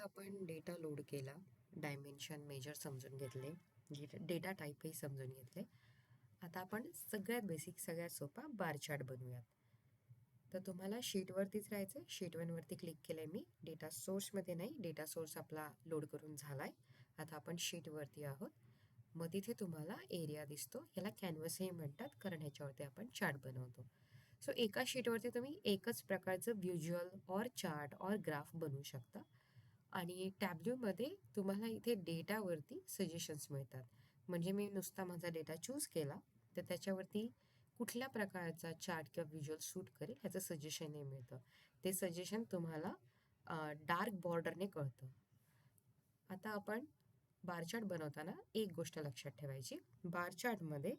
आता आपण data load केला. डायमेन्शन मेजर समजून घेतले. डेटा टाईपही समजून घेतले. आता आपण सगळ्यात बेसिक सगळ्यात सोपा बार चार्ट बनवूयात. तर तुम्हाला शीटवरतीच राहायचं आहे शीट वनवरती क्लिक केलं आहे मी. डेटा सोर्समध्ये नाही. डेटा सोर्स आपला लोड करून झाला आहे आता आपण शीटवरती आहोत. मग तिथे तुम्हाला एरिया दिसतो. याला कॅनव्हसही म्हणतात. कारण ह्याच्यावरती आपण चार्ट बनवतो. सो एका शीटवरती तुम्ही एकच प्रकारचं visual or chart or graph बनवू शकता. आणि टॅब्ल्यूमध्ये तुम्हाला इथे डेटावरती सजेशन्स मिळतात. म्हणजे मी नुसता माझा डेटा चूज केला तर त्याच्यावरती कुठल्या प्रकारचा चार्ट किंवा व्हिज्युअल सूट करेल ह्याचं सजेशनही मिळतं. ते सजेशन तुम्हाला डार्क बॉर्डरने कळतं. आता आपण बार चार्ट बनवताना एक गोष्ट लक्षात ठेवायची. बार चार्टमध्ये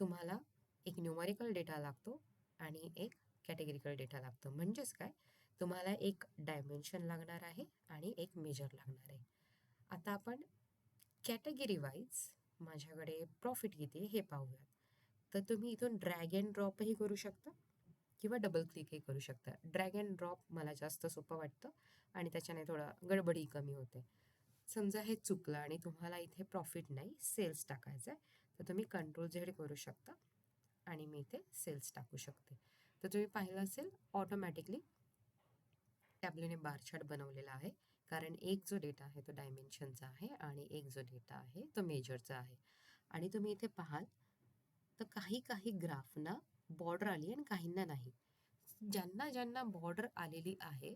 तुम्हाला एक न्यूमरिकल डेटा लागतो आणि एक कॅटेगरिकल डेटा लागतो. म्हणजेच काय? तुम्हाला एक डायमेन्शन लागणार आहे आणि एक मेजर लागणार आहे. आता आपण कॅटेगरी वाईज माझ्याकडे प्रॉफिट किती आहे हे पाहूयात. तर तुम्ही इथून ड्रॅग अँड ड्रॉपही करू शकता किंवा डबल क्लिकही करू शकता. ड्रॅग अँड ड्रॉप मला जास्त सोपं वाटतं आणि त्याच्याने थोडा गडबडी कमी होते. समजा हे चुकलं आणि तुम्हाला इथे प्रॉफिट नाही सेल्स टाकायचं आहे तर तुम्ही कंट्रोल झेड करू शकता आणि मी इथे सेल्स टाकू शकते. तर तुम्ही पाहिलं असेल ऑटोमॅटिकली टॅबलेने बार चार्ट बनवलेला आहे. कारण एक जो डेटा आहे तो डायमेन्शनचा आहे आणि एक जो डेटा आहे तो मेजरचा आहे. आणि तुम्ही इथे पाहाल तर काही काही ग्राफना बॉर्डर आली आणि काहींना नाही. ज्यांना ज्यांना बॉर्डर आलेली आहे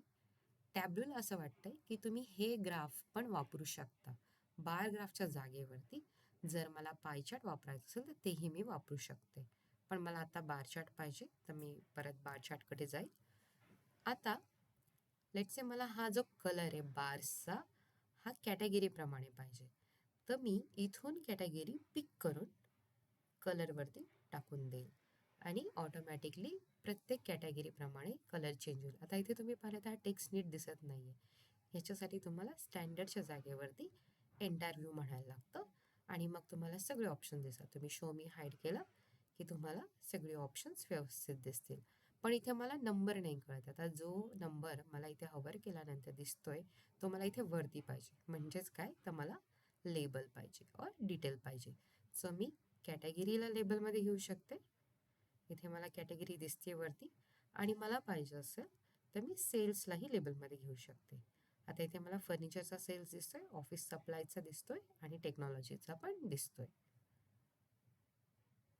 टॅब्ल्यूला असं वाटतंय की तुम्ही हे ग्राफ पण वापरू शकता. बार ग्राफच्या जागेवरती जर मला पायचार्ट वापरायचं असेल तर तेही मी वापरू शकते. पण मला आता बारचार्ट पाहिजे तर मी परत बारचार्टकडे जाईल. आता लेटसे मला हा जो कलर आहे बार्सचा हा कॅटेगरीप्रमाणे पाहिजे. तर मी इथून कॅटेगरी पिक करून कलरवरती टाकून देईल. आणि ऑटोमॅटिकली प्रत्येक कॅटेगरीप्रमाणे कलर चेंज होईल. आता इथे तुम्ही पाहिलं तर हा टेक्स्ट नीट दिसत नाही आहे ह्याच्यासाठी तुम्हाला स्टँडर्डच्या जागेवरती इंटरव्ह्यू म्हणायला लागतं. आणि मग तुम्हाला सगळे ऑप्शन दिसतात. तुम्ही शो मी हाईड केलं की तुम्हाला सगळे ऑप्शन्स व्यवस्थित दिसतील. पण इथे मला नंबर नाही कळत. आता जो नंबर मला इथे हवर केल्यानंतर दिसतोय तो मला इथे वरती पाहिजे. म्हणजेच काय? तर मला लेबल पाहिजे और डिटेल पाहिजे. सो मी कॅटेगरीला लेबलमध्ये घेऊ शकते. इथे मला कॅटेगरी दिसते वरती. आणि मला पाहिजे असेल तर मी सेल्सलाही लेबलमध्ये घेऊ शकते. आता इथे मला फर्निचरचा सेल्स दिसतोय ऑफिस सप्लायचा दिसतोय आणि टेक्नॉलॉजीचा पण दिसतोय.